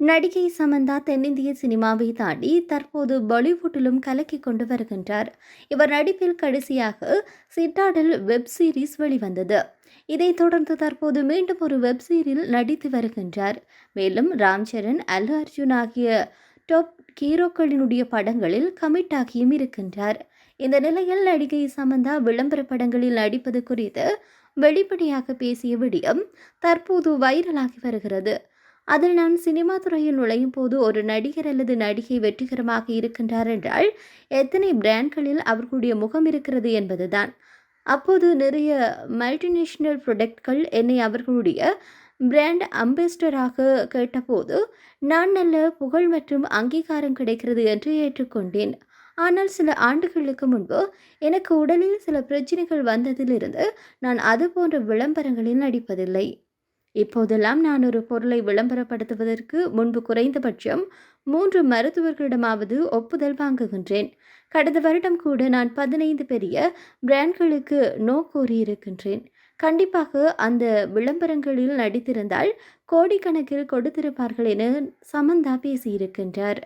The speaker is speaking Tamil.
நடிகை சமந்தா தென்னிந்திய சினிமாவை தாண்டி தற்போது பாலிவுட்டிலும் கலக்கி கொண்டு வருகின்றார். இவர் நடிப்பில் கடைசியாக சிட்டாடல் வெப் சீரிஸ் வெளிவந்தது. இதைத் தொடர்ந்து தற்போது மீண்டும் ஒரு வெப் சீரில் நடித்து வருகின்றார். மேலும் ராம் சரண் அல்லு அர்ஜுன் ஆகிய டாப் ஹீரோக்களினுடைய படங்களில் கமிட் ஆகியும் இருக்கின்றார். இந்த நிலையில் நடிகை சமந்தா விளம்பர படங்களில் நடிப்பது குறித்து வெளிப்படையாக பேசிய விடயம் தற்போது வைரலாகி வருகிறது. அதில் நான் சினிமா துறையில் நுழையும் போது ஒரு நடிகர் அல்லது நடிகை வெற்றிகரமாக இருக்கின்றார் என்றால் எத்தனை பிராண்ட்களில் அவர்களுடைய முகம் இருக்கிறது என்பதுதான். அப்போது நிறைய மல்டிநேஷ்னல் ப்ரொடக்ட்கள் என்னை அவர்களுடைய பிராண்ட் அம்பாசிடராக கேட்டபோது நான் நல்ல புகழ் மற்றும் அங்கீகாரம் கிடைக்கிறது என்று ஏற்றுக்கொண்டேன். ஆனால் சில ஆண்டுகளுக்கு முன்பு எனக்கு உடலில் சில பிரச்சனைகள் வந்ததிலிருந்து நான் அது போன்ற விளம்பரங்களில் நடிப்பதில்லை. இப்போதெல்லாம் நான் ஒரு பொருளை விளம்பரப்படுத்துவதற்கு முன்பு குறைந்தபட்சம் மூன்று மருத்துவர்களிடமாவது ஒப்புதல் வாங்குகின்றேன். கடந்த வருடம் கூட நான் பதினைந்து பெரிய பிராண்ட்களுக்கு நோ கூறியிருக்கின்றேன் கண்டிப்பாக அந்த விளம்பரங்களில் நடித்திருந்தால் கோடிக்கணக்கில் கொடுத்திருப்பார்கள் என சமந்தா பேசியிருக்கின்றார்.